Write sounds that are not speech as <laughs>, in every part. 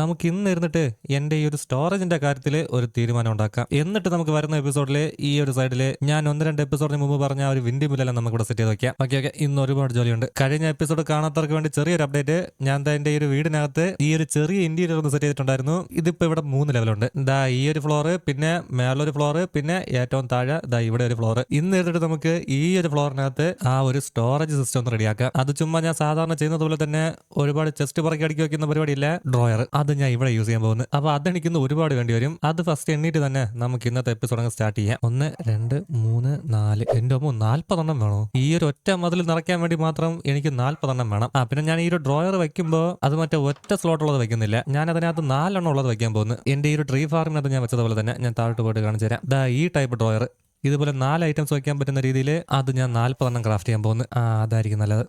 നമുക്ക് ഇന്ന് ഇരുന്നിട്ട് എന്റെ ഈ ഒരു സ്റ്റോറേജിന്റെ കാര്യത്തിൽ ഒരു തീരുമാനം ഉണ്ടാക്കാം. എന്നിട്ട് നമുക്ക് വരുന്ന എപ്പിസോഡിൽ ഈ ഒരു സൈഡിൽ ഞാൻ ഒന്ന് രണ്ട് എപ്പിസോഡിന് മുമ്പ് പറഞ്ഞ ഒരു വിൻഡി മില്ലെല്ലാം നമുക്ക് ഇവിടെ സെറ്റ് ചെയ്ത് വെക്കാം. Okay okay. ഇന്ന് ഒരുപാട് ജോലിയുണ്ട്. കഴിഞ്ഞ എപ്പിസോഡ് കാണാത്തവർക്ക് വേണ്ടി ചെറിയൊരു അപ്ഡേറ്റ് ഞാൻ ദാ എന്റെ ഈ ഒരു വീടിനകത്ത് ഈ ഒരു ചെറിയ ഇന്റീരിയർ ഒന്ന് സെറ്റ് ചെയ്തിട്ടുണ്ടായിരുന്നു. ഇതിപ്പോ ഇവിടെ മൂന്ന് ലെവലുണ്ട് ദാ ഈ ഒരു ഫ്ലോറ് പിന്നെ മേളൊരു ഫ്ലോറ് പിന്നെ ഏറ്റവും താഴെ ദാ ഇവിടെ ഒരു ഫ്ലോറ് ഇന്ന് ഇരുന്നിട്ട് നമുക്ക് ഈ ഒരു ഫ്ലോറിനകത്ത് ആ ഒരു സ്റ്റോറേജ് സിസ്റ്റം ഒന്ന് റെഡിയാക്കാം അത് ചുമ്മാ ഞാൻ സാധാരണ ചെയ്യുന്നത് പോലെ തന്നെ ഒരുപാട് ചെസ്റ്റ് പുറക്കി അടുക്കി വെക്കുന്ന പരിപാടിയില്ല ഡ്രോയർ അത് ഞാൻ ഇവിടെ യൂസ് ചെയ്യാൻ പോകുന്നത് അപ്പൊ അതെനിക്കിന്ന് ഒരുപാട് വേണ്ടി വരും അത് ഫസ്റ്റ് എണ്ണീട്ട് തന്നെ നമുക്ക് ഇന്നത്തെ എപ്പിസോഡ് അങ്ങ് സ്റ്റാർട്ട് ചെയ്യാം. ഒന്ന് രണ്ട് മൂന്ന് നാല്. എന്റെ ഒപ്പം നാല്പതെണ്ണം വേണോ? ഈ ഒരു ഒറ്റ മതിൽ നിറയ്ക്കാൻ വേണ്ടി മാത്രം എനിക്ക് നാല്പതെണ്ണം വേണം. ആ പിന്നെ ഞാൻ ഈ ഒരു ഡ്രോയർ വെക്കുമ്പോൾ അത് മറ്റേ ഒറ്റ സ്ലോട്ട് ഉള്ളത് വെക്കുന്നില്ല. ഞാൻ അതിനകത്ത് നാലെണ്ണം ഉള്ളത് വെക്കാൻ പോകുന്നു. എന്റെ ഈ ഒരു ട്രീ ഫാർമിനകത്ത് ഞാൻ വെച്ചതുപോലെ തന്നെ ഞാൻ താഴോട്ട് പോയിട്ട് കാണിച്ചു തരാം. ദാ ഈ ടൈപ്പ് ഡ്രോയർ ഇതുപോലെ നാല് ഐറ്റംസ് വയ്ക്കാൻ പറ്റുന്ന രീതിയിൽ അത് ഞാൻ നാല്പതെണ്ണം ക്രാഫ്റ്റ് ചെയ്യാൻ പോകുന്നു. ആ അതായിരിക്കും നല്ലത്.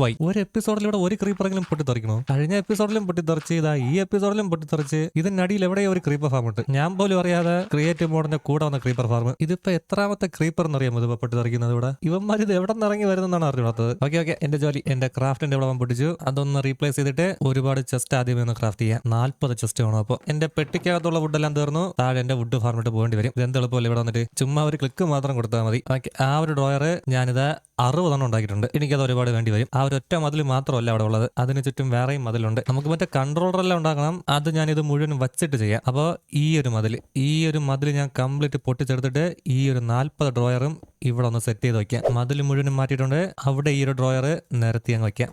വൈ. ഒരു എപ്പിസോഡിലൂടെ ഒരു ക്രീപ്പറെങ്കിലും പൊട്ടിത്തെറിക്കണോ? കഴിഞ്ഞ എപ്പിസോഡിലും പൊട്ടിത്തെറിച്ച് ഇതാ ഈ എപ്പിസോഡിലും പൊട്ടിത്തെറിച്ച് ഇതിനടിയിൽ എവിടെയോ ഒരു ക്രീപ്പർ ഫാം ഉണ്ട്. ഞാൻ പോലും അറിയാതെ ക്രിയേറ്റീവ് മോഡിന്റെ കൂടെ വന്ന ക്രീപ്പർ ഫാം ഇതിപ്പോ എത്രാമത്തെ ക്രീപ്പർ എന്നറിയാമോ ഇതിപ്പോ പൊട്ടിത്തെറിക്കുന്നത് ഇവിടെ? ഇവന്മാർ ഇത് എവിടെ നിന്ന് ഇറങ്ങി വരുന്നതാണ് അറിയാത്തത് ഓക്കെ ഓക്കെ എന്റെ ജോലി എന്റെ ക്രാഫ്റ്റിന്റെ ഇവിടെ പൊട്ടിച്ചു. അതൊന്ന് റീപ്ലേസ് ചെയ്തിട്ട് ഒരുപാട് ചെസ്റ്റ് ആദ്യമേ ഒന്ന് ക്രാഫ്റ്റ് ചെയ്യാം. നാല്പത് ചെസ്റ്റ് വേണം അപ്പോൾ. എന്റെ പെട്ടിക്കകത്തുള്ള വുഡ് എല്ലാം തീർന്നു. താഴെ എന്റെ വുഡ് ഫാർമിട്ട് പോകേണ്ടി വരും. ഇത് എളുപ്പമല്ല ഇവിടെ വന്നിട്ട്? ചുമ്മാ ഒരു ക്ലിക്ക് മാത്രം കൊടുത്താൽ മതി. ഓക്കെ ആ ഒരു ഡ്രോയർ ഞാനിത് അറുപതെണ്ണം ഉണ്ടാക്കിയിട്ടുണ്ട്. എനിക്കത് ഒരുപാട് വേണ്ടി വരും. ആ ഒരു ഒറ്റ മതിൽ മാത്രമല്ല അവിടെ ഉള്ളത്. അതിന് ചുറ്റും വേറെയും മതിലുണ്ട്. നമുക്ക് മറ്റേ കൺട്രോളർ എല്ലാം ഉണ്ടാക്കണം. അത് ഞാൻ ഇത് മുഴുവൻ വച്ചിട്ട് ചെയ്യാം. അപ്പോൾ ഈ ഒരു മതിൽ ഈ ഒരു മതിൽ ഞാൻ കംപ്ലീറ്റ് പൊട്ടിച്ചെടുത്തിട്ട് ഈ ഒരു നാൽപ്പത് ഡ്രോയറും ഇവിടെ ഒന്ന് സെറ്റ് ചെയ്ത് വെക്കാം. മതിൽ മുഴുവനും മാറ്റിയിട്ടുണ്ട്. അവിടെ ഈ ഒരു ഡ്രോയർ നിരത്തി അങ്ങ് വെക്കാം.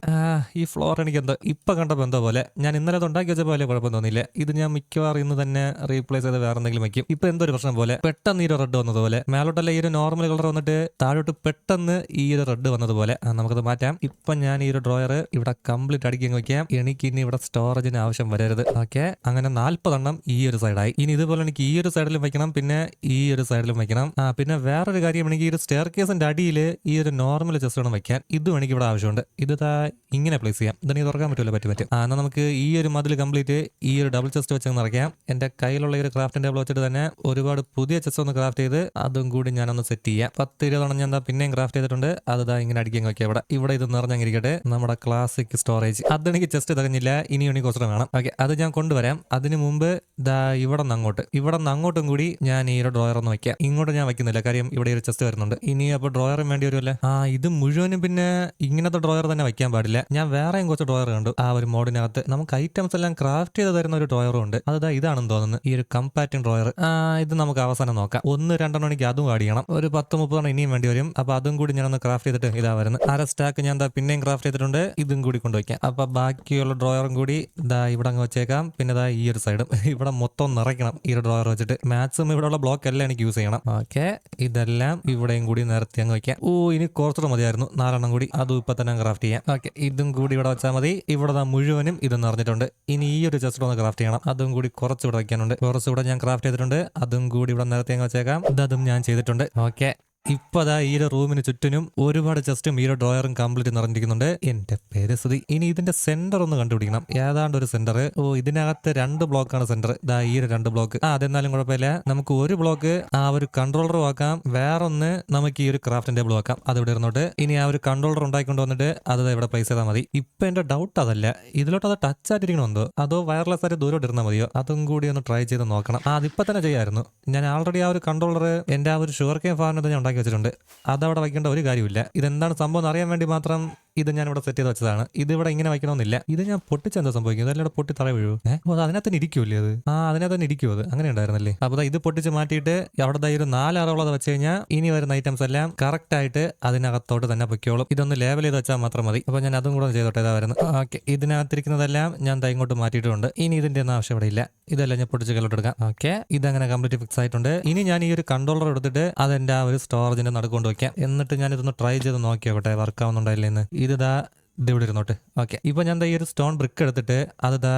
ഈ ഫ്ലോർ എനിക്ക് എന്തോ ഇപ്പൊ കണ്ടപ്പോൾ എന്തോ പോലെ. ഞാൻ ഇന്നലെ അത് ഉണ്ടാക്കി വെച്ച പോലെ കുഴപ്പം തോന്നിയില്ല ഇത് ഞാൻ മിക്കവാറും ഇന്ന് തന്നെ റീപ്ലേസ് ചെയ്ത് വേറെ എന്തെങ്കിലും വെക്കും. ഇപ്പൊ എന്തോ ഒരു പ്രശ്നം പോലെ പെട്ടെന്ന് ഈ ഒരു റെഡ് വന്നതുപോലെ മേലോട്ടല്ല ഈ ഒരു നോർമൽ കളർ വന്നിട്ട് താഴോട്ട് പെട്ടെന്ന് ഈ ഒരു റെഡ് വന്നതുപോലെ നമുക്കത് മാറ്റാം. ഇപ്പൊ ഞാൻ ഈ ഒരു ഡ്രോയർ ഇവിടെ കംപ്ലീറ്റ് അടുക്കി വയ്ക്കാം എനിക്ക് ഇനി ഇവിടെ സ്റ്റോറേജിന് ആവശ്യം വരരുത്. ഓക്കെ അങ്ങനെ നാല്പതെണ്ണം ഈ ഒരു സൈഡായി ഇനി ഇതുപോലെ എനിക്ക് ഈ ഒരു സൈഡിലും വെക്കണം പിന്നെ ഈ ഒരു സൈഡിലും വെക്കണം. ആ പിന്നെ വേറൊരു കാര്യം എനിക്ക് ഈ ഒരു സ്റ്റെയർ കേസിന്റെ അടിയിൽ ഈ ഒരു നോർമൽ ചെസ്റ്റ് വേണം വെക്കാൻ. ഇതും എനിക്ക് ഇവിടെ ആവശ്യമുണ്ട്. ഇത് ഇങ്ങനെ പ്ലേസ് ചെയ്യാം. ഇതെനിക്ക് തുറക്കാൻ പറ്റുമല്ലോ പറ്റി പറ്റും. ആ എന്നാൽ നമുക്ക് ഈ ഒരു മതിൽ കംപ്ലീറ്റ് ഈ ഒരു ഡബിൾ ചെസ്റ്റ് വെച്ച് നിറയ്ക്കാം. എന്റെ കയ്യിലുള്ള ഒരു ക്രാഫ്റ്റിംഗ് ടേബിൾ വെച്ചിട്ട് തന്നെ ഒരുപാട് പുതിയ ചെസ്റ്റ് ഒന്ന് ക്രാഫ്റ്റ് ചെയ്ത് അതും കൂടി ഞാനൊന്ന് സെറ്റ് ചെയ്യാം. പത്ത് ഇരുപതെണ്ണം ഞാൻ പിന്നെയും ക്രാഫ്റ്റ് ചെയ്തിട്ടുണ്ട്. അത് ഇങ്ങനെ അടിക്കാൻ വെക്കാം ഇവിടെ. ഇവിടെ ഇത് നിറഞ്ഞങ്ങിരിക്കട്ടെ നമ്മുടെ ക്ലാസിക് സ്റ്റോറേജ് അതെനിക്ക് ചെസ്റ്റ് തികഞ്ഞില്ല. ഇനി കുറച്ചുകൂടെ വേണം. ഓക്കെ അത് ഞാൻ കൊണ്ടുവരാം. അതിന് മുമ്പ് ദാ ഇവിടെ നിന്ന് അങ്ങോട്ട്. ഇവിടെ നിന്ന് അങ്ങോട്ടും കൂടി ഞാൻ ഈ ഒരു ഡ്രോയർ ഒന്ന് വയ്ക്കാം ഇങ്ങോട്ട് ഞാൻ വെക്കുന്നില്ല. കാര്യം ഇവിടെ ഒരു ചെസ്റ്റ് വരുന്നുണ്ട്. ഇനി അപ്പോൾ ഡ്രോയറും വേണ്ടി വരുമല്ലേ ആ ഇത് മുഴുവനും പിന്നെ ഇങ്ങനത്തെ ഡ്രോയർ തന്നെ വയ്ക്കാൻ പാടില്ല. ഞാൻ വേറെയും കുറച്ച് ഡ്രോയർ കണ്ടു. ആ ഒരു മോഡിനകത്ത് നമുക്ക് ഐറ്റംസ് എല്ലാം ക്രാഫ്റ്റ് ചെയ്ത് തരുന്ന ഒരു ഡ്രോയറും ഉണ്ട്. അത് ഇതാണെന്ന് തോന്നുന്നു. ഈ ഒരു കമ്പാറ്റിംഗ് ഡ്രോയർ ഇത് നമുക്ക് അവസാനം നോക്കാം. ഒന്ന് രണ്ടെണ്ണം എനിക്ക് അതും ചെയ്യണം. ഒരു പത്ത് മുപ്പതെണ്ണം ഇനിയും വേണ്ടി വരും. അപ്പോൾ അതും കൂടി ഞാനൊന്ന് ക്രാഫ്റ്റ് ചെയ്തിട്ട് ഇതാ വരുന്നത് അര സ്റ്റാക്ക് ഞാൻ ദാ പിന്നെയും ക്രാഫ്റ്റ് ചെയ്തിട്ടുണ്ട്. ഇതും കൂടി കൊണ്ടുവയ്ക്കാം. അപ്പൊ ബാക്കിയുള്ള ഡ്രോയറും കൂടി ഇതാ ഇവിടെ അങ്ങ് വെച്ചേക്കാം. പിന്നെ ഇതാ ഈ ഒരു സൈഡും <laughs> ഇവിടെ മൊത്തം നിറയ്ക്കണം ഈ ഒരു ഡ്രോയർ വെച്ചിട്ട്. മാക്സിമം ഇവിടെയുള്ള ബ്ലോക്ക് എല്ലാം എനിക്ക് യൂസ് ചെയ്യണം. ഓക്കെ ഇതെല്ലാം ഇവിടെയും കൂടി നിരത്തി അങ്ങ് വെക്കാം. ഓ ഇനി കുറച്ചുകൂടെ മതിയായിരുന്നു. നാലെണ്ണം കൂടി. അതും ഇപ്പൊ തന്നെ ക്രാഫ്റ്റ് ചെയ്യാം. ഓക്കെ ഇതും കൂടി ഇവിടെ വെച്ചാൽ മതി. ഇവിടെ മുഴുവനും ഇത് നിറഞ്ഞിട്ടുണ്ട്. ഇനി ഈ ഒരു ചെസ്റ്റ് ഒന്ന് ക്രാഫ്റ്റ് ചെയ്യണം. അതും കൂടി കുറച്ചുകൂടെ ഇവിടെ വെക്കാനുണ്ട്. കുറച്ചുകൂടെ ഞാൻ ക്രാഫ്റ്റ് ചെയ്തിട്ടുണ്ട്. അതും കൂടി ഇവിടെ നിരത്തി അങ്ങ് വെച്ചേക്കാം. ഇതും ഞാൻ ചെയ്തിട്ടുണ്ട്. ഓക്കെ ഇപ്പൊ അതാ ഈ റൂമിന് ചുറ്റിനും ഒരുപാട് ജസ്റ്റും ഈ ഡ്രോയറും കംപ്ലീറ്റ് നിറഞ്ഞിരിക്കുന്നുണ്ട്. എന്റെ പേര് സുധി ഇനി ഇതിന്റെ സെന്റർ ഒന്ന് കണ്ടുപിടിക്കണം. ഏതാണ്ട് ഒരു സെന്റർ ഓ ഇതിനകത്ത് രണ്ട് ബ്ലോക്കാണ് സെന്റർ ഇതാ ഈ രണ്ട് ബ്ലോക്ക് ആ അതെന്നാലും കുഴപ്പമില്ല. നമുക്ക് ഒരു ബ്ലോക്ക് ആ ഒരു കൺട്രോളർ ആക്കാം. വേറൊന്ന് നമുക്ക് ഈ ഒരു ക്രാഫ്റ്റ് ടേബിൾ ആക്കാം. അത് ഇവിടെ ഇരുന്നോട്ട്. ഇനി ആ ഒരു കൺട്രോളർ ഉണ്ടാക്കിക്കൊണ്ട് വന്നിട്ട് അത് ഇവിടെ പ്ലേസ് ചെയ്താൽ മതി. ഇപ്പൊ എന്റെ ഡൗട്ട് അതല്ല. ഇതിലോട്ട് അത് ടച്ച് ആയിട്ടിരിക്കണമെന്തോ അതോ വയർലെസ് ആയിട്ട് ദൂരോട്ട് ഇരുന്നാൽ മതിയോ? അതും കൂടി ഒന്ന് ട്രൈ ചെയ്ത് നോക്കണം. അതിപ്പോ തന്നെ ചെയ്യായിരുന്നു ഞാൻ ആൾറെഡി ആ ഒരു കൺട്രോളർ എന്റെ ആ ഒരു ഷുഗർ കെയിൻ ഫാമിനകത്ത് ഞാൻ വെച്ചിട്ടുണ്ട്. അതവിടെ വയ്ക്കേണ്ട ഒരു കാര്യമില്ല ഇതെന്താണ് സംഭവം എന്ന് അറിയാൻ വേണ്ടി മാത്രം ഇത് ഞാൻ ഇവിടെ സെറ്റ് ചെയ്ത് വെച്ചതാണ്. ഇത് ഇവിടെ ഇങ്ങനെ വയ്ക്കണമെന്നില്ല. ഇത് ഞാൻ പൊട്ടിച്ചെന്താ സംഭവിക്കുന്നത്? ഇവിടെ പൊട്ടി തറ വീഴൂ ഏഹ് അപ്പോൾ അത് അതിനകത്ത് ഇരിക്കുമല്ലേ അത്? ആ അതിനകത്ത് തന്നെ ഇരിക്കുമോ അത്? അങ്ങനെ ഉണ്ടായിരുന്നല്ലേ? അപ്പോൾ ഇത് പൊട്ടിച്ച് മാറ്റിയിട്ട് അവിടെ ഒരു നാലറവുള്ളത് വെച്ച് കഴിഞ്ഞാൽ ഇനി വരുന്ന ഐറ്റംസ് എല്ലാം കറക്റ്റ് ആയിട്ട് അതിനകത്തോട്ട് തന്നെ പൊയ്ക്കോളും. ഇതൊന്ന് ലേബൽ ചെയ്ത് വെച്ചാൽ മാത്രം മതി. അപ്പോൾ ഞാൻ അതും കൂടെ ചെയ്തോട്ടെ ഇതാ വരുന്നത്. ഓക്കെ. ഇതിനകത്തിരിക്കുന്നതെല്ലാം ഞാൻ തൈ ഇങ്ങോട്ട് മാറ്റിയിട്ടുണ്ട്. ഇനി ഇതിന്റെ ഒന്നും ആവശ്യം ഇവിടെ ഇല്ല. ഇതെല്ലാം ഞാൻ പൊട്ടിച്ച് കല്ലോട്ട് എടുക്കാം. ഓക്കെ. ഇതങ്ങനെ കംപ്ലീറ്റ് ഫിക്സ് ആയിട്ടുണ്ട്. ഇനി ഞാൻ ഈ ഒരു കൺട്രോളർ എടുത്തിട്ട് അതെന്റെ ആ ഒരു സ്റ്റോറേജിന്റെ നടുക്കൊണ്ട് വെക്കാം. എന്നിട്ട് ഞാൻ ഇതൊന്ന് ട്രൈ ചെയ്ത് നോക്കിയോട്ടെ വർക്ക് ആവുന്നുണ്ടായില്ലെന്ന്. ഇത് ദാ ഇത് ഇവിടെ ഇരുന്നോട്ട്. ഓക്കെ ഇപ്പോൾ ഞാൻ ദാ ഈ ഒരു സ്റ്റോൺ ബ്രിക്ക് എടുത്തിട്ട് അത് ദാ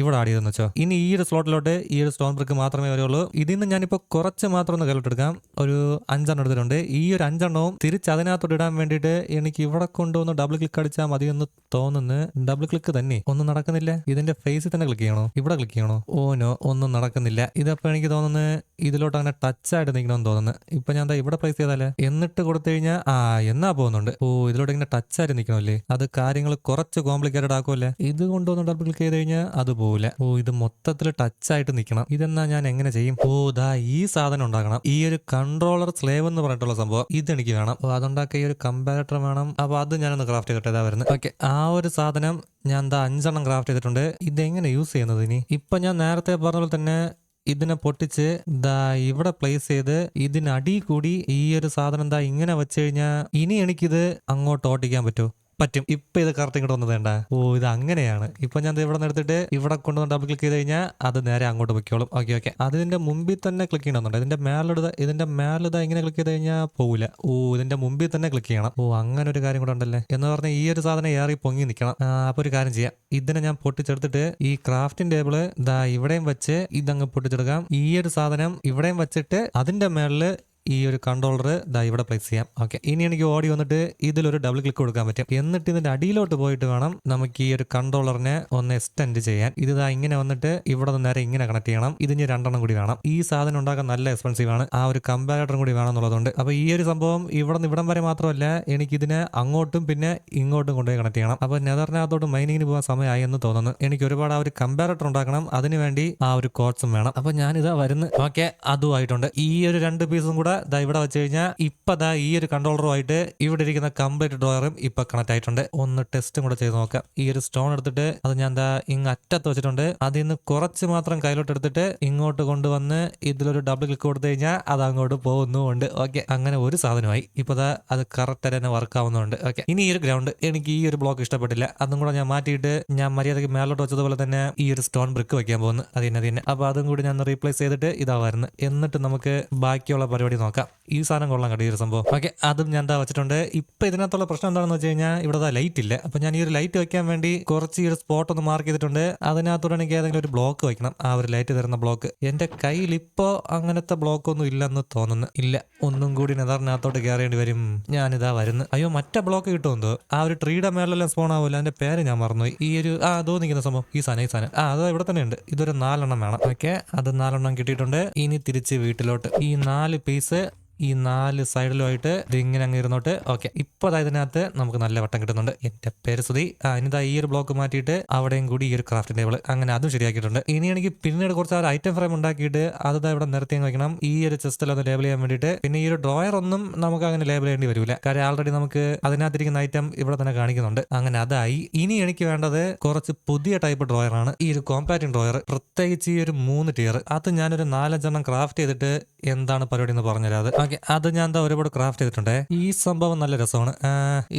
ഇവിടെ ആഡ് ചെയ്തെന്ന് വെച്ചോ. ഇനി ഈ ഒരു സ്ലോട്ടിലോട്ട് ഈ ഒരു സ്റ്റോൺ ബ്രിക്ക് മാത്രമേ വരുള്ളൂ. ഇതിൽ നിന്ന് ഞാനിപ്പോൾ കുറച്ച് മാത്രം ഒന്ന് കയ്യിലോട്ടെടുക്കാം ഒരു അഞ്ചെണ്ണം എടുത്തിട്ടുണ്ട്. ഈ ഒരു അഞ്ചെണ്ണവും തിരിച്ച് അതിനകത്തോട്ട് ഇടാൻ വേണ്ടിയിട്ട് എനിക്ക് ഇവിടെ കൊണ്ടുവന്ന് ഡബിൾ ക്ലിക്ക് അടിച്ചാൽ മതി എന്ന് തോന്നുന്നു. ഡബിൾ ക്ലിക്ക് തന്നെ. ഒന്നും നടക്കുന്നില്ല. ഇതിന്റെ ഫേസിൽ തന്നെ ക്ലിക്ക് ചെയ്യണോ? ഇവിടെ ക്ലിക്ക് ചെയ്യണോ? ഓനോ ഒന്നും നടക്കുന്നില്ല. ഇതപ്പോ എനിക്ക് തോന്നുന്നു ഇതിലോട്ട് അങ്ങനെ ടച്ച് ആയിട്ട് നിൽക്കണമെന്ന് തോന്നുന്നു. ഇപ്പൊ ഞാൻ എന്താ ഇവിടെ പ്ലേസ് ചെയ്താലേ. എന്നിട്ട് കൊടുത്തു കഴിഞ്ഞാൽ ആ എന്നാ പോകുന്നുണ്ട്. ഓ ഇതിലോട്ട് ഇങ്ങനെ ടച്ച് ആയിട്ട് നിൽക്കണമല്ലേ. അത് കാര്യങ്ങൾ കുറച്ച് കോംപ്ലിക്കേറ്റഡ് ആക്കുമല്ലേ ഇത് കൊണ്ടുവന്ന് ഡബിൾ ക്ലിക്ക് ചെയ്ത് കഴിഞ്ഞാൽ അത് പോവില്ല ഓ ഇത് മൊത്തത്തിൽ ടച്ച് ആയിട്ട് നിൽക്കണം ഇതെന്നാ ഞാൻ എങ്ങനെ ചെയ്യും? ഓ ദാ ഈ സാധനം ഉണ്ടാക്കണം. ഈ ഒരു കൺട്രോളർ സ്ലേവ് എന്ന് പറഞ്ഞിട്ടുള്ള സംഭവം ഇത് എനിക്ക് വേണം. അപ്പോൾ അതുണ്ടാക്കിയ ഈ ഒരു കമ്പാരറ്റർ വേണം. അപ്പോൾ അത് ഞാനൊന്ന് ക്രാഫ്റ്റ് ചെയ്തിട്ട് ഇതാ വരുന്നത് ഓക്കെ ആ ഒരു സാധനം ഞാൻ എന്താ അഞ്ചെണ്ണം ക്രാഫ്റ്റ് ചെയ്തിട്ടുണ്ട്. ഇതെങ്ങനെ യൂസ് ചെയ്യുന്നത് ഇനി? ഇപ്പൊ ഞാൻ നേരത്തെ പറഞ്ഞ പോലെ തന്നെ ഇതിനെ പൊട്ടിച്ച് ദാ ഇവിടെ പ്ലേസ് ചെയ്ത് ഇതിനടി കൂടി ഈ ഒരു സാധനം എന്താ ഇങ്ങനെ വെച്ച് കഴിഞ്ഞാൽ ഇനി എനിക്കിത് അങ്ങോട്ട് ഓട്ടിക്കാൻ പറ്റുമോ പറ്റും. ഇപ്പൊ ഇത് കറക്റ്റ് ഇങ്ങോട്ട് വന്നത് വേണ്ട ഓ ഇത് അങ്ങനെയാണ്. ഇപ്പൊ ഞാൻ ഇവിടെ നിന്ന് എടുത്തിട്ട് ഇവിടെ കൊണ്ടുവന്ന് ഡബിൾ ക്ലിക്ക് ചെയ്ത് കഴിഞ്ഞാൽ അത് നേരെ അങ്ങോട്ട് പൊയ്ക്കോളും. Okay okay. അതിന്റെ മുമ്പിൽ തന്നെ ക്ലിക്ക് ചെയ്യണമെന്നുണ്ട് ഇതിന്റെ മേലെടുത്ത ഇതിന്റെ മേലെടുത്ത ഇങ്ങനെ ക്ലിക്ക് ചെയ്ത് കഴിഞ്ഞാൽ പോവില്ല ഓ ഇതിന്റെ മുമ്പിൽ തന്നെ ക്ലിക്ക് ചെയ്യണം. ഓ അങ്ങനെ ഒരു കാര്യം കൂടെ ഉണ്ടല്ലേ? എന്ന് പറഞ്ഞാൽ ഈ ഒരു സാധനം ഏറി പൊങ്ങി നിൽക്കണം. അപ്പൊ ഒരു കാര്യം ചെയ്യാം. ഇതിനെ ഞാൻ പൊട്ടിച്ചെടുത്തിട്ട് ഈ ക്രാഫ്റ്റിംഗ് ടേബിൾ ദാ ഇവിടെയും വെച്ച് ഇതങ്ങ് പൊട്ടിച്ചെടുക്കാം. ഈ ഒരു സാധനം ഇവിടെയും വെച്ചിട്ട് അതിന്റെ മേളിൽ ഈ ഒരു കൺട്രോളർ ദാ ഇവിടെ പ്ലേസ് ചെയ്യാം. ഓക്കെ ഇനി എനിക്ക് ഓടി വന്നിട്ട് ഇതിലൊരു ഡബിൾ ക്ലിക്ക് കൊടുക്കാൻ പറ്റും. എന്നിട്ട് ഇതിന്റെ അടിയിലോട്ട് പോയിട്ട് വേണം നമുക്ക് ഈ ഒരു കൺട്രോളറിനെ ഒന്ന് എക്സ്റ്റെൻഡ് ചെയ്യാൻ. ഇത് ഇങ്ങനെ വന്നിട്ട് ഇവിടെ നേരെ ഇങ്ങനെ കണക്ട് ചെയ്യണം. ഇതിന് രണ്ടെണ്ണം കൂടി വേണം. ഈ സാധനം ഉണ്ടാക്കാൻ നല്ല എക്സ്പെൻസീവ് ആണ്. ആ ഒരു കമ്പാരേറ്ററും കൂടി വേണം എന്നുള്ളതുകൊണ്ട് അപ്പൊ ഈ ഒരു സംഭവം ഇവിടെ നിന്ന് ഇവിടം വരെ മാത്രമല്ല എനിക്ക് ഇതിനെ അങ്ങോട്ടും പിന്നെ ഇങ്ങോട്ടും കൊണ്ടുപോയി കണക്ട് ചെയ്യണം. അപ്പൊ നെതറിനകത്തോട്ട് മൈനിങ്ങിന് പോകാൻ സമയമായി എന്ന് തോന്നുന്നു. എനിക്ക് ഒരുപാട് ആ ഒരു കമ്പാരേറ്റർ ഉണ്ടാക്കണം. അതിനുവേണ്ടി ആ ഒരു കോഡ്സും വേണം. അപ്പൊ ഞാനിതാ വരുന്നത് വരുന്നു. ഓക്കെ അതും ആയിട്ടുണ്ട്. ഈ ഒരു രണ്ട് പീസും കൂടെ ദാ ഇവിടെ വെച്ച് കഴിഞ്ഞാൽ ഇപ്പൊ ദാ ഈ ഒരു കൺട്രോളറുമായിട്ട് ഇവിടെ ഇരിക്കുന്ന കംപ്ലീറ്റ് ഡ്രോയറും ഇപ്പൊ കണക്ട് ആയിട്ടുണ്ട്. ഒന്ന് ടെസ്റ്റും കൂടെ ചെയ്ത് നോക്കാം. ഈ ഒരു സ്റ്റോൺ എടുത്തിട്ട് അത് ഞാൻ ദാ ഇങ്ങ് അറ്റത്ത് വെച്ചിട്ടുണ്ട്. അതിൽ നിന്ന് കുറച്ച് മാത്രം കയ്യിലോട്ട് എടുത്തിട്ട് ഇങ്ങോട്ട് കൊണ്ടുവന്ന് ഇതിലൊരു ഡബിൾ ക്ലിക്ക് കൊടുത്തു കഴിഞ്ഞാൽ അത് അങ്ങോട്ട് പോകുന്നുമുണ്ട് ഓക്കെ അങ്ങനെ ഒരു സാധനമായി. ഇപ്പൊ ദാ അത് കറക്റ്റ് തന്നെ വർക്ക് ആവുന്നുണ്ട്. ഓക്കെ ഇനി ഈ ഒരു ഗ്രൗണ്ട് എനിക്ക് ഈ ഒരു ബ്ലോക്ക് ഇഷ്ടപ്പെട്ടില്ല. അതും കൂടെ ഞാൻ മാറ്റിയിട്ട് ഞാൻ മര്യാദയ്ക്ക് മേലോട്ട് വെച്ചതുപോലെ തന്നെ ഈ ഒരു സ്റ്റോൺ ബ്രിക്ക് വെക്കാൻ പോകുന്നു. അതിന് അതിന് അപ്പൊ അതും കൂടി ഞാൻ റീപ്ലേസ് ചെയ്തിട്ട് ഇതാവായിരുന്നു എന്നിട്ട് നമുക്ക് ബാക്കിയുള്ള പരിപാടി നോക്കാം. ഈ സാധനം കൊള്ളാം കേട്ടോ ഈ ഒരു സംഭവം. ഓക്കെ അതും ഞാൻ എന്താ വെച്ചിട്ടുണ്ട്. ഇപ്പൊ ഇതിനകത്തുള്ള പ്രശ്നം എന്താണെന്ന് വെച്ച് കഴിഞ്ഞാൽ ഇവിടെ ലൈറ്റ് ഇല്ല. അപ്പൊ ഞാൻ ഈ ഒരു ലൈറ്റ് വെക്കാൻ വേണ്ടി കുറച്ച് ഈ ഒരു സ്പോട്ട് ഒന്ന് മാർക്ക് ചെയ്തിട്ടുണ്ട്. അതിനകത്തൂടെ എനിക്ക് ഏതെങ്കിലും ഒരു ബ്ലോക്ക് വെക്കണം ആ ഒരു ലൈറ്റ് തരുന്ന ബ്ലോക്ക് എന്റെ കയ്യിൽ ഇപ്പോ അങ്ങനത്തെ ബ്ലോക്ക് ഒന്നും ഇല്ലെന്ന് തോന്നുന്നു. ഇല്ല ഒന്നും കൂടി നെതറിനകത്തോട്ട് കയറേണ്ടി വരും. ഞാൻ ഇതാ വരുന്നു. അയ്യോ മറ്റേ ബ്ലോക്ക് കിട്ടുമെന്തോ ആ ഒരു ട്രീയുടെ മേലെല്ലാം സ്പോൺ ആവില്ല അതിന്റെ പേര് ഞാൻ മറന്നുപോയി. ഈ ഒരു ആ അതോ നിൽക്കുന്ന സംഭവം. ഈ സാധനം ഈ സാധനം. ആ അത് ഇവിടെ തന്നെ ഉണ്ട്. ഇതൊരു നാലെണ്ണം വേണം. ഓക്കെ അത് നാലെണ്ണം കിട്ടിയിട്ടുണ്ട്. ഇനി തിരിച്ച് വീട്ടിലോട്ട്. ഈ നാല് പീസ് আছে ഈ നാല് സൈഡിലുമായിട്ട് ഇതിങ്ങനെ അങ്ങ് ഇരുന്നോട്ട്. ഓക്കെ. ഇപ്പൊ അതായത് ഇതിനകത്ത് നമുക്ക് നല്ല വട്ടം കിട്ടുന്നുണ്ട്. എന്റെ പേര് സുതി ഇനിതാ ഈ ഒരു ബ്ലോക്ക് മാറ്റിയിട്ട് അവിടെയും കൂടി ഈ ഒരു ക്രാഫ്റ്റ് ടേബിൾ അങ്ങനെ അതും ശരിയാക്കിയിട്ടുണ്ട്. ഇനി എനിക്ക് പിന്നീട് കുറച്ച് ഒരു ഐറ്റം ഫ്രെയിം ഉണ്ടാക്കിയിട്ട് അത് ഇവിടെ നിർത്തി വെക്കണം. ഈ ഒരു ചെസ്റ്റിൽ ഒന്ന് ലേബിൾ ചെയ്യാൻ വേണ്ടിയിട്ട്. പിന്നെ ഈ ഒരു ഡ്രോയർ ഒന്നും നമുക്ക് അങ്ങനെ ലേബിൾ ചെയ്യേണ്ടി വരില്ല കാര്യം ആൾറെഡി നമുക്ക് അതിനകത്തിരിക്കുന്ന ഐറ്റം ഇവിടെ തന്നെ കാണിക്കുന്നുണ്ട്. അങ്ങനെ അതായി. ഇനി എനിക്ക് വേണ്ടത് കുറച്ച് പുതിയ ടൈപ്പ് ഡ്രോയർ ആണ്. ഈ ഒരു കോമ്പാറ്റിംഗ് ഡ്രോയർ പ്രത്യേകിച്ച് ഈ ഒരു മൂന്ന് ടിയർ അത് ഞാനൊരു നാലഞ്ചെണ്ണം ക്രാഫ്റ്റ് ചെയ്തിട്ട് എന്താണ് പരിപാടി എന്ന് പറഞ്ഞുതരാം. ഓക്കെ അത് ഞാൻ എന്താ ഒരുപാട് ക്രാഫ്റ്റ് ചെയ്തിട്ടുണ്ട്. ഈ സംഭവം നല്ല രസമാണ്.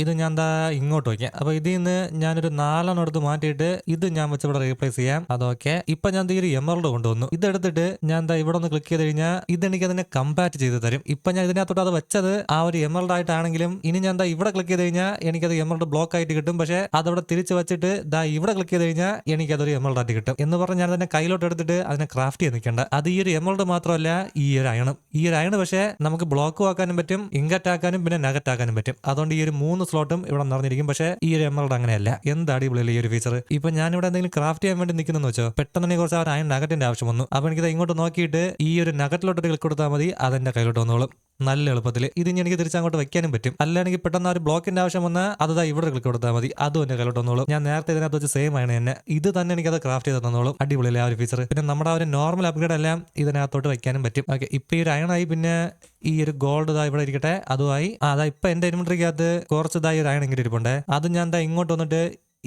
ഇത് ഞാൻ എന്താ ഇങ്ങോട്ട് വയ്ക്കാം. അപ്പൊ ഇതിൽ നിന്ന് ഞാനൊരു നാലെണ്ണം എടുത്ത് മാറ്റിയിട്ട് ഇത് ഞാൻ വെച്ച് ഇവിടെ റീപ്ലേസ് ചെയ്യാം. അതൊക്കെ ഇപ്പൊ ഞാൻ ഈ ഒരു എമറൽഡ് കൊണ്ടുവന്നു. ഇതെടുത്തിട്ട് ഞാൻ എന്താ ഇവിടെ ഒന്ന് ക്ലിക്ക് ചെയ്ത് കഴിഞ്ഞാൽ ഇത് എനിക്ക് അതിനെ കമ്പാറ്റ് ചെയ്ത് തരും. ഇപ്പൊ ഞാൻ ഇതിനകത്തോട്ട് അത് വെച്ചത് ആ ഒരു എമറൽഡ് ആയിട്ടാണെങ്കിലും ഇനി ഞാൻ എന്താ ഇവിടെ ക്ലിക്ക് ചെയ്ത് കഴിഞ്ഞാൽ എനിക്കത് എമറൽഡ് ബ്ലോക്ക് ആയിട്ട് കിട്ടും. പക്ഷേ അതവിടെ തിരിച്ച് വെച്ചിട്ട് ദാ ഇവിടെ ക്ലിക്ക് ചെയ്ത് കഴിഞ്ഞാൽ എനിക്ക് അതൊരു എമറൽഡ് ആയിട്ട് കിട്ടും. എന്ന് പറഞ്ഞ് ഞാൻ അതിനെ കയ്യിലോട്ട് എടുത്തിട്ട് അതിനെ ക്രാഫ്റ്റ് ചെയ്ത് നിൽക്കേണ്ട. അത് ഈ ഒരു എമറൽഡ് മാത്രമല്ല ഈ ഒരു അയണും. ഈ ഒരു അയണ് പക്ഷേ നമുക്ക് ബ്ലോക്ക് ആക്കാനും പറ്റും ഇങ്കറ്റ് ആക്കാനും പിന്നെ നഗറ്റ് ആക്കാനും പറ്റും. അതുകൊണ്ട് ഈ ഒരു മൂന്ന് സ്ലോട്ടും ഇവിടെ നടന്നിരിക്കും പക്ഷേ ഈ ഒരു എമറൽഡ് അങ്ങനെയല്ല. എന്ത് അടിപൊളിയല്ലേ ഈ ഒരു ഫീച്ചർ ഇപ്പൊ ഞാൻ ഇവിടെ എന്തെങ്കിലും ക്രാഫ്റ്റ് ചെയ്യാൻ വേണ്ടി നിൽക്കുന്നെന്ന് വെച്ചോ? പെട്ടെന്ന് എനിക്ക് കുറച്ച് അതിന് നഗറ്റിന്റെ ആവശ്യം വന്നു. അപ്പൊ എനിക്ക് ഇങ്ങോട്ട് നോക്കിയിട്ട് ഈ ഒരു നഗറ്റിലോട്ട് ക്ലിക്ക് കൊടുത്താൽ മതി അതെന്റെ കയ്യിലോട്ട് വന്നോളും. നല്ല എളുപ്പത്തിൽ. ഇത് ഇനി എനിക്ക് തിരിച്ചങ്ങോട്ട് വെക്കാനും പറ്റും. അല്ലെങ്കിൽ പെട്ടെന്ന് ഒരു ബ്ലോക്കിന്റെ ആവശ്യം വന്നാൽ അത് ഇവിടെ ക്ലിക്ക് കൊടുത്താൽ മതി. അതും എന്നെ കയ്യിലോട്ട് വന്നോളൂ. ഞാൻ നേരത്തെ ഇതിനകത്ത് വെച്ച് സെയിം ആണ് തന്നെ ഇത് തന്നെ എനിക്ക് അത് ക്രാഫ്റ്റ് ചെയ്ത് തന്നോളൂ. അടിപൊളിയല്ലേ ആ ഒരു ഫീച്ചർ പിന്നെ നമ്മുടെ ആ ഒരു നോർമൽ അപ്ഗ്രേഡ് എല്ലാം ഇതിനകത്തോട്ട് വെക്കാനും പറ്റും. ഓക്കെ ഇപ്പൊ ഈ ഒരു അയണായി പിന്നെ ഈ ഒരു ഗോൾഡ് ഇതാ ഇവിടെ ഇരിക്കട്ടെ. അതുമായി അതാ ഇപ്പൊ എന്റെ ഇൻവെന്ററിക്കകത്ത് കുറച്ച് ഇതായി ഒരു അയൺ ഇങ്ങനെ ഇരിപ്പുണ്ട്. അത് ഞാൻ ഇങ്ങോട്ട് വന്നിട്ട്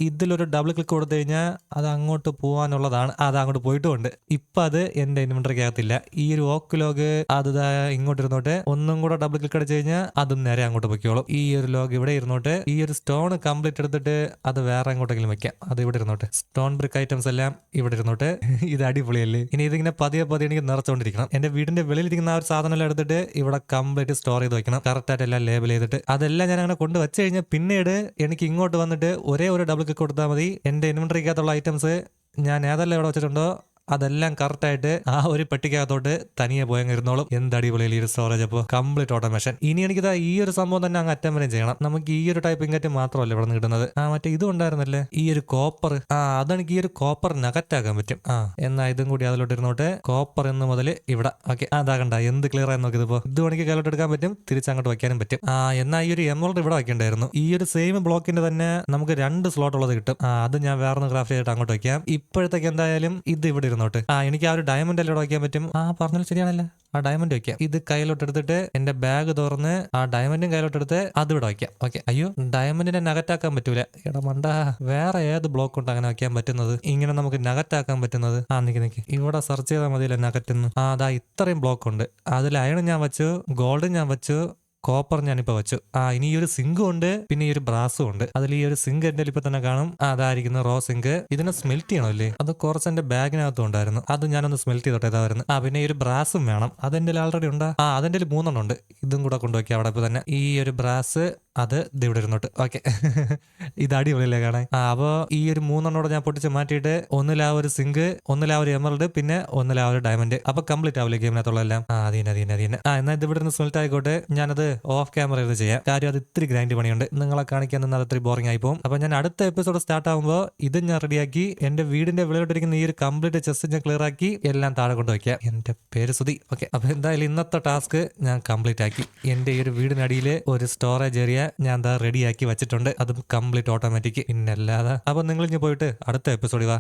ഇതിലൊരു ഡബിൾ ക്ലിക്ക് കൊടുത്തു കഴിഞ്ഞാൽ അത് അങ്ങോട്ട് പോകാനുള്ളതാണ് അത് അങ്ങോട്ട് പോയിട്ടുമുണ്ട് ഇപ്പം അത് എന്റെ എന്റെ ഇൻവെന്ററിക്കകത്തില്ല ഈ ഒരു ഓക്ക് ലോഗ് അത് ഇങ്ങോട്ട് ഇരുന്നോട്ട് ഒന്നും കൂടെ ഡബിൾ ക്ലിക്ക് അടിച്ചു കഴിഞ്ഞാൽ അതും നേരെ അങ്ങോട്ട് പൊയ്ക്കോളും. ഈ ഒരു ലോഗ് ഇവിടെ ഇരുന്നോട്ട് ഈ ഒരു സ്റ്റോൺ കംപ്ലീറ്റ് എടുത്തിട്ട് അത് വേറെ എങ്ങോട്ടെങ്കിലും വെക്കാം. അത് ഇവിടെ ഇരുന്നോട്ടെ. സ്റ്റോൺ ബ്രിക്ക് ഐറ്റംസ് എല്ലാം ഇവിടെ ഇരുന്നോട്ട്. <laughs> ഇത് അടിപൊളിയല്ലേ? ഇനി ഇതിങ്ങനെ പതിയെ പതിയെ എനിക്ക് നിറച്ചുകൊണ്ടിരിക്കണം എന്റെ വീടിന്റെ വെളിയിലിരിക്കുന്ന ആ ഒരു സാധനം എല്ലാം എടുത്തിട്ട് ഇവിടെ കംപ്ലീറ്റ് സ്റ്റോർ ചെയ്ത് വെക്കണം. കറക്റ്റ് ആയിട്ട് എല്ലാം ലേബൽ ചെയ്തിട്ട്. അതെല്ലാം ഞാൻ അങ്ങനെ കൊണ്ട് വെച്ച് കഴിഞ്ഞാൽ പിന്നീട് എനിക്ക് ഇങ്ങോട്ട് വന്നിട്ട് ഒരേ ഒരു ഡബിൾ കൊടുത്താൽ മതി. എന്റെ ഇൻവെന്ററിക്കകത്തുള്ള ഐറ്റംസ് ഞാൻ ഏതെല്ലാം ഇവിടെ വെച്ചിട്ടുണ്ടോ അതെല്ലാം കറക്റ്റായിട്ട് ആ ഒരു പെട്ടിക്കകത്തോട്ട് തനിയെ പോയങ്ങ് ഇരുന്നോളും. എന്ത് അടിപൊളിയിൽ ഈ സ്റ്റോറേജ് അപ്പോൾ കംപ്ലീറ്റ് ഓട്ടോമേഷൻ ഇനി എനിക്കിതാ ഈ ഒരു സംഭവം തന്നെ അങ്ങ് അറ്റം വരെ ചെയ്യണം. നമുക്ക് ഈ ഒരു ടൈപ്പ് ഇങ്ങറ്റ് മാത്രമല്ല ഇവിടെ നിന്ന് കിട്ടുന്നത്. ആ മറ്റേ ഇതും ഉണ്ടായിരുന്നല്ലേ? ഈ ഒരു കോപ്പർ ആ അതെനിക്ക് ഈ ഒരു കോപ്പർ നഗറ്റാക്കാൻ പറ്റും. ആ എന്നാ ഇതും കൂടി അതിലോട്ട് ഇരുന്നോട്ട്. കോപ്പർ എന്ന് മുതൽ ഇവിടെ. ഓക്കെ അതാകണ്ട എന്ത് ക്ലിയർ ആയി നോക്കിയതിപ്പോ ഇത് വേണമെങ്കിൽ കയ്യിലോട്ട് എടുക്കാൻ പറ്റും. തിരിച്ചങ്ങോട്ട് വയ്ക്കാനും പറ്റും. ആ എന്നാ ഈ ഒരു എമറോൾഡ് ഇവിടെ വയ്ക്കേണ്ടായിരുന്നു ഈ ഒരു സെയിം ബ്ലോക്കിന്റെ തന്നെ നമുക്ക് രണ്ട് സ്ലോട്ട് ഉള്ളത് കിട്ടും. ആ അത് ഞാൻ വേറെ ക്രാഫ്റ്റ് ചെയ്തിട്ട് അങ്ങോട്ട് വയ്ക്കാം ഇപ്പോഴത്തേക്ക് എന്തായാലും ഇത് ഇവിടെ ഇരുന്നോട്ട് ആ എനിക്ക് ആ ഒരു ഡയമണ്ട് ഇവിടെ വയ്ക്കാൻ പറ്റും? ആ പറഞ്ഞാൽ ശരിയാണല്ലേ? ആ ഡയമണ്ട് വെക്കാം ഇത് കയ്യിലോട്ട് എടുത്തിട്ട് എന്റെ ബാഗ് തുറന്ന് ആ ഡയമണ്ടും കയ്യിലോട്ട് എടുത്ത് അത് ഇവിടെ വയ്ക്കാം. ഓക്കെ അയ്യോ ഡയമണ്ടിനെ നഗറ്റാക്കാൻ പറ്റൂല. എടാ മണ്ട. വേറെ ഏത് ബ്ലോക്ക് ഉണ്ട് അങ്ങനെ വയ്ക്കാൻ പറ്റുന്നത്? ഇങ്ങനെ നമുക്ക് നഗറ്റാക്കാൻ പറ്റുന്നത്? ആ നിക്ക് നിക്ക്. ഇവിടെ സെർച്ച് ചെയ്താൽ മതിയല്ലേ നഗറ്റെന്ന് ആ അതാ ഇത്രയും ബ്ലോക്ക് ഉണ്ട്. അതിൽ അയൺ ഞാൻ വെച്ചു ഗോൾഡ് ഞാൻ വെച്ചു കോപ്പർ ഞാനിപ്പോ വെച്ചു. ആ ഇനി ഈ ഒരു സിങ്കും ഉണ്ട് പിന്നെ ഈ ഒരു ബ്രാസും ഉണ്ട്. അതിൽ ഈ ഒരു സിങ്ക് എന്റെ ഇപ്പൊ തന്നെ കാണും. അതായിരിക്കുന്നു റോ സിങ്ക് ഇതിനെ സ്മെൽറ്റ് ചെയ്യണമല്ലേ? അത് കുറച്ച് എന്റെ ബാഗിനകത്തും ഉണ്ടായിരുന്നു. അത് ഞാനൊന്ന് സ്മെൽറ്റ് ചെയ്തോട്ടെ ഇതാ വരുന്നത് ആ പിന്നെ ഈ ഒരു ബ്രാസും വേണം. അതെന്റെ ആൾറെഡി ഉണ്ട്? ആ അതെന്റെ മൂന്നെണ്ണം ഉണ്ട്. ഇതും കൂടെ കൊണ്ടുപോയി അവിടെ ഇപ്പൊ തന്നെ. ഈ ഒരു ബ്രാസ് അത് ഇവിടെ ഇരുന്നോട്ട്. ഓക്കെ. <laughs> ഇത് അടിപൊളിയല്ലേ കാണാൻ? ആ അപ്പോ ഈ ഒരു മൂന്നെണ്ണോടെ ഞാൻ പൊട്ടിച്ച് മാറ്റിയിട്ട് ഒന്നിലാ ഒരു സിങ്ക് ഒന്നിലാ ഒരു എമറൽഡ് പിന്നെ ഒന്നിലാ ഒരു ഡയമണ്ട്. അപ്പൊ കംപ്ലീറ്റ് ആവില്ലേ ഗെയിമിനകത്തുള്ള എല്ലാം? ആ അതിന് അതിന് അതിന് ആ എന്നാൽ ഇത് ഇവിടെ നിന്ന് സ്മെൽറ്റ് ആയിക്കോട്ടെ. ഞാനത് ഓഫ് ക്യാമറ ഇത് ചെയ്യാം. കാര്യം അത് ഇത്തിരി ഗ്രൈൻഡ് പണിയുണ്ട്. നിങ്ങളെ കാണിക്കാൻ നിന്ന് അത് ഇത്തിരി ബോറിംഗ് ആയി പോകും. അപ്പൊ ഞാൻ അടുത്ത എപ്പിസോഡ് സ്റ്റാർട്ട് ആകുമ്പോൾ ഇത് ഞാൻ റെഡിയാക്കി എന്റെ വീടിന്റെ വിളയോട്ടിരിക്കുന്ന ഈ ഒരു കംപ്ലീറ്റ് ചെസ് ഞാൻ ക്ലിയർ ആക്കി എല്ലാം താഴെ കൊണ്ട് എന്റെ പേര് സുതി ഓക്കെ. അപ്പൊ എന്തായാലും ഇന്നത്തെ ടാസ്ക് ഞാൻ കംപ്ലീറ്റ് ആക്കി. എന്റെ ഈ ഒരു വീടിനടിയിൽ ഒരു സ്റ്റോറേജ് ഏരിയ ഞാൻ റെഡിയാക്കി വെച്ചിട്ടുണ്ട്. അതും കംപ്ലീറ്റ് ഓട്ടോമാറ്റിക് പിന്നെ അല്ലാതെ അപ്പൊ നിങ്ങൾ ഇനി പോയിട്ട് അടുത്ത എപ്പിസോഡിൽ വാ.